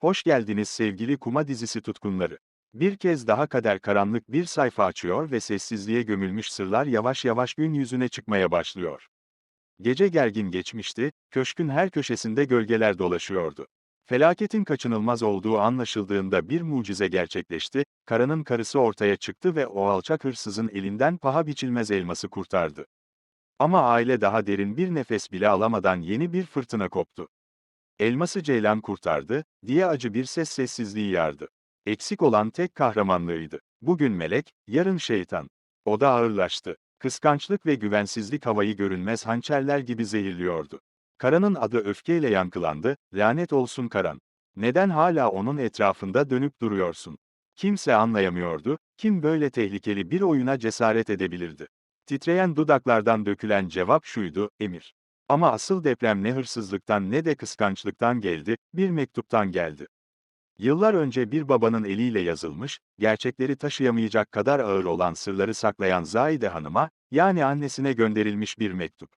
Hoş geldiniz sevgili Kuma dizisi tutkunları. Bir kez daha kader karanlık bir sayfa açıyor ve sessizliğe gömülmüş sırlar yavaş yavaş gün yüzüne çıkmaya başlıyor. Gece gergin geçmişti, köşkün her köşesinde gölgeler dolaşıyordu. Felaketin kaçınılmaz olduğu anlaşıldığında bir mucize gerçekleşti, Karan'ın karısı ortaya çıktı ve o alçak hırsızın elinden paha biçilmez elması kurtardı. Ama aile daha derin bir nefes bile alamadan yeni bir fırtına koptu. Elması Ceylan kurtardı, diye acı bir ses sessizliği yardı. Eksik olan tek kahramanlığıydı. Bugün melek, yarın şeytan. O da ağırlaştı. Kıskançlık ve güvensizlik havayı görünmez hançerler gibi zehirliyordu. Karan'ın adı öfkeyle yankılandı, lanet olsun Karan. Neden hala onun etrafında dönüp duruyorsun? Kimse anlayamıyordu, kim böyle tehlikeli bir oyuna cesaret edebilirdi? Titreyen dudaklardan dökülen cevap şuydu, emir. Ama asıl deprem ne hırsızlıktan ne de kıskançlıktan geldi, bir mektuptan geldi. Yıllar önce bir babanın eliyle yazılmış, gerçekleri taşıyamayacak kadar ağır olan sırları saklayan Zahide Hanım'a, yani annesine gönderilmiş bir mektup.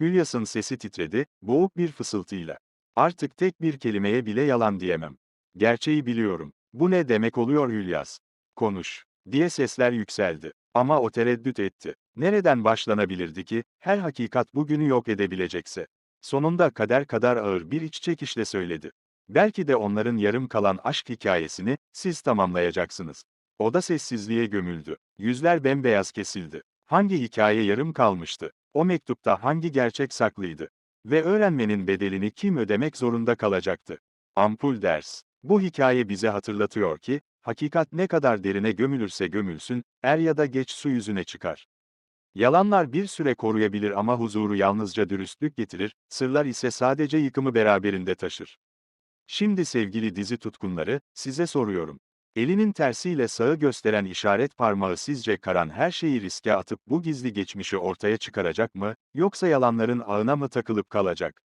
Hülyas'ın sesi titredi, boğuk bir fısıltıyla. Artık tek bir kelimeye bile yalan diyemem. Gerçeği biliyorum. Bu ne demek oluyor Hülyas? Konuş, diye sesler yükseldi. Ama o tereddüt etti. Nereden başlanabilirdi ki, her hakikat bugünü yok edebilecekse? Sonunda kader kadar ağır bir iç çekişle söyledi. Belki de onların yarım kalan aşk hikayesini, siz tamamlayacaksınız. O da sessizliğe gömüldü. Yüzler bembeyaz kesildi. Hangi hikaye yarım kalmıştı? O mektupta hangi gerçek saklıydı? Ve öğrenmenin bedelini kim ödemek zorunda kalacaktı? Ampul ders. Bu hikaye bize hatırlatıyor ki, hakikat ne kadar derine gömülürse gömülsün, er ya da geç su yüzüne çıkar. Yalanlar bir süre koruyabilir ama huzuru yalnızca dürüstlük getirir, sırlar ise sadece yıkımı beraberinde taşır. Şimdi sevgili dizi tutkunları, size soruyorum. Elinin tersiyle sağı gösteren işaret parmağı sizce Karan her şeyi riske atıp bu gizli geçmişi ortaya çıkaracak mı, yoksa yalanların ağına mı takılıp kalacak?